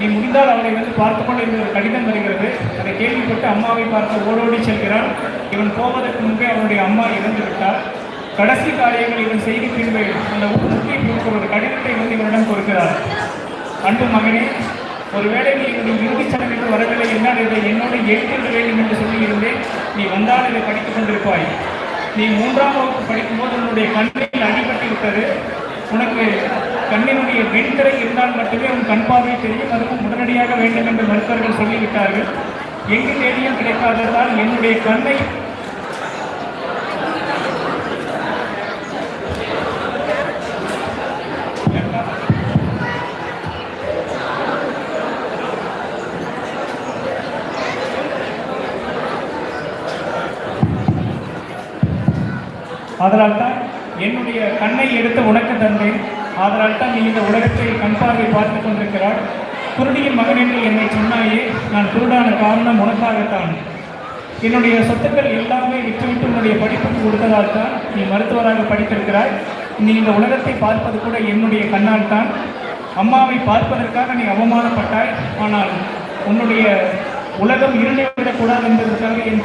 நீ முடிந்தால் அவனை வந்து பார்த்து கொண்டு ஒரு கடிதம் வருகிறது. அதை கேள்விப்பட்டு அம்மாவை பார்த்து ஓடோடி செல்கிறான். இவன் போவதற்கு முன்பே அவனுடைய அம்மா இறந்து விட்டார். கடைசி காரியங்கள் இவன் செய்தி பின்பு அந்த ஊருக்கு கொடுக்கிற ஒரு கடிதத்தை வந்து இவனிடம் கொடுக்கிறார். அன்பு மகனே ஒருவேளை நீ என்னுடைய இறுதிச் சடங்கிற்கு வரவில்லை என்றால் இதை என்னோடு எழுதிட வேண்டும் என்று சொல்லியிருந்தேன். நீ வந்தால் இதை படித்துக் கொண்டிருப்பாய். நீ மூன்றாம் வகுப்பு படிக்கும்போது உன்னுடைய கண்ணில் அடிபட்டு விட்டது. உனக்கு கண்ணினுடைய வெண்திரை இருந்தால் மட்டுமே உன் கண் பார்வை தெரியும். அதுவும் உடனடியாக வேண்டும் என்று மருத்துவர்கள் சொல்லிவிட்டார்கள். எங்கு தேடியும் கிடைக்காததால் என்னுடைய கண்ணை அதனால் தான் என்னுடைய கண்ணை எடுத்து உனக்கு தந்தேன். அதனால் தான் நீ இந்த உலகத்தை கண் பார்வை பார்த்து கொண்டிருக்கிறாள் குருடியின் மகன் என்று என்னை சொன்னாயே நான் குருடான காரணம் உனக்காகத்தான். என்னுடைய சொத்துக்கள் எல்லாமே விட்டுவிட்டு உன்னுடைய படிப்புக்கு கொடுத்ததால் தான் நீ மருத்துவராக படித்திருக்கிறாய். நீ இந்த உலகத்தை பார்ப்பது கூட என்னுடைய கண்ணால் தான் அம்மாவை பார்ப்பதற்காக நீ அவமானப்பட்டாய். ஆனால் உன்னுடைய உலகம் இருந்துவிடக்கூடாது என்பதற்காக என்